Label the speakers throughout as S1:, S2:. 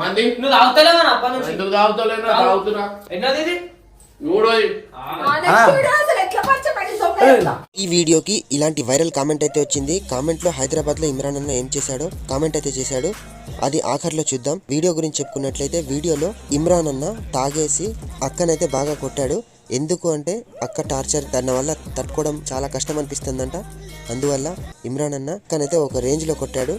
S1: మంది.
S2: నువ్వు తాగుతలేవా అప్ప నుంచి?
S1: ఎందుకు తాగుతలేనా? తాగుతున్నా.
S2: ఎన్నోది
S3: ఈ వీడియోకి ఇలాంటి వైరల్ కామెంట్ అయితే వచ్చింది. కామెంట్లో హైదరాబాద్లో ఇమ్రాన్ అన్న ఏం చేశాడో కామెంట్ అయితే చేశాడు. అది ఆఖరిలో చూద్దాం. వీడియో గురించి చెప్పుకున్నట్లయితే వీడియోలో ఇమ్రాన్ అన్న తాగేసి అక్కనైతే బాగా కొట్టాడు. ఎందుకు అంటే అక్క టార్చర్ తన వల్ల తట్టుకోవడం చాలా కష్టం అనిపిస్తుందంట. అందువల్ల ఇమ్రాన్ అన్న అక్కనైతే ఒక రేంజ్లో కొట్టాడు.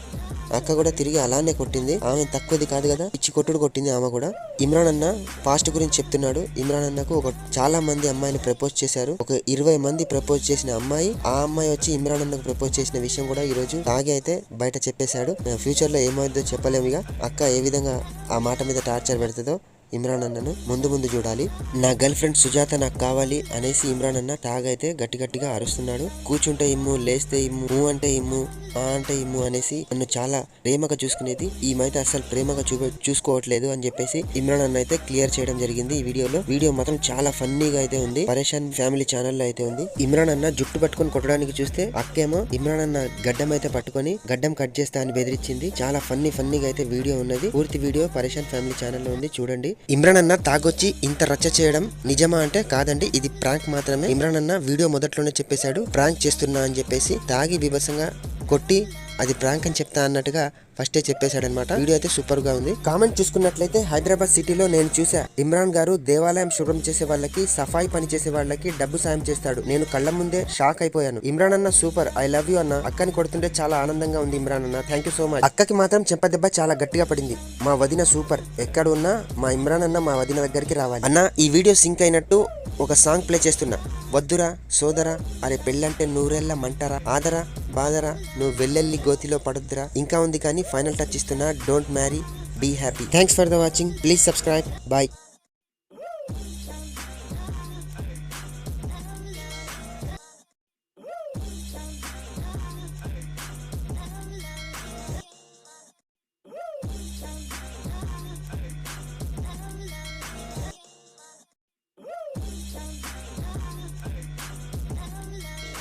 S3: అక్క కూడా తిరిగి అలానే కొట్టింది. ఆమె తక్కువది కాదు కదా? పిచ్చి కొట్టుడు కొట్టింది ఆమె కూడా. ఇమ్రాన్ అన్న పాస్ట్ గురించి చెప్తున్నాడు. ఇమ్రాన్ అన్నకు ఒక చాలా మంది అమ్మాయిని ప్రపోజ్ చేశారు. ఒక ఇరవై మంది ప్రపోజ్ చేసిన అమ్మాయి ఆ అమ్మాయి వచ్చి ఇమ్రాన్ అన్నకు ప్రపోజ్ చేసిన విషయం కూడా ఈ రోజు తాగి అయితే బయట చెప్పేశాడు. ఫ్యూచర్లో ఏమైందో చెప్పలేము ఇక. అక్క ఏ విధంగా ఆ మాట మీద టార్చర్ పెడుతుందో ఇమ్రాన్ అన్నను ముందు ముందు చూడాలి. నా గర్ల్ ఫ్రెండ్ సుజాత నాకు కావాలి అనేసి ఇమ్రాన్ అన్న టాగ్ అయితే గట్టి గట్టిగా అరుస్తున్నాడు. కూర్చుంటే ఇమ్ము లేస్తే ఇమ్ము ఊ అంటే ఇమ్ము ఆ అంటే ఇమ్ము అనేసి నన్ను చాలా ప్రేమగా చూసుకునేది. ఈమైతే అసలు ప్రేమగా చూ చూసుకోవట్లేదు అని చెప్పేసి ఇమ్రాన్ అన్న అయితే క్లియర్ చేయడం జరిగింది ఈ వీడియోలో. వీడియో మాత్రం చాలా ఫన్నీగా అయితే ఉంది. పరేషాన్ ఫ్యామిలీ ఛానల్లో అయితే ఉంది. ఇమ్రాన్ అన్న జుట్టు పట్టుకొని కొట్టడానికి చూస్తే అక్కేమో ఇమ్రాన్ అన్న గడ్డం అయితే పట్టుకొని గడ్డం కట్ చేస్తా అని బెదిరించింది చాలా ఫన్నీ ఫన్నీగా అయితే వీడియో ఉన్నది. పూర్తి వీడియో పరేషాన్ ఫ్యామిలీ ఛానల్లో ఉంది. చూడండి. ఇమ్రాన్ అన్న తాగొచ్చి ఇంత రచ్చ చేయడం నిజమా అంటే కాదండి ఇది ప్రాంక్ మాత్రమే. ఇమ్రాన్ అన్న వీడియో మొదట్లోనే చెప్పేశాడు ప్రాంక్ చేస్తున్నా అని చెప్పేసి తాగి బీభత్సంగా కొట్టి అది ప్రాంక్ అని చెప్తా అన్నట్టుగా ఫస్టే చెప్పేశాడనమాట. వీడియో అయితే సూపర్గా ఉంది. కామెంట్ చూసుకున్నట్లయితే హైదరాబాద్ సిటీలో నేను చూసా ఇమ్రాన్ గారు దేవాలయం శుభ్రం చేసే వాళ్ళకి సఫాయి పని చేసే వాళ్ళకి డబ్బు సాయం చేస్తాడు. నేను కళ్ళ ముందే షాక్ అయిపోయాను. ఇమ్రాన్ అన్న సూపర్. ఐ లవ్ యూ అన్న. అక్కని కొడుతుంటే చాలా ఆనందంగా ఉంది ఇమ్రాన్ అన్న. Thank you so much. అక్కకి మాత్రం చెంపదెబ్బ చాలా గట్టిగా పడింది. మా వదిన సూపర్. ఎక్కడ ఉన్నా మా ఇమ్రాన్ అన్న మా వదిన దగ్గరికి రావాలి. అన్న ఈ వీడియో సింక్ అయినట్టు ఒక సాంగ్ ప్లే చేస్తున్నా. వద్దురా సోదరా అరే పెళ్ళంటే నూరెళ్ళ మంటరా ఆదరా బాదరా నువ్వు వెళ్ళెళ్ళి గోతిలో పడొద్దురా. ఇంకా ఉంది కానీ ఫైనల్ టచ్ ఇస్తున్నా don't marry be happy thanks for the watching please subscribe bye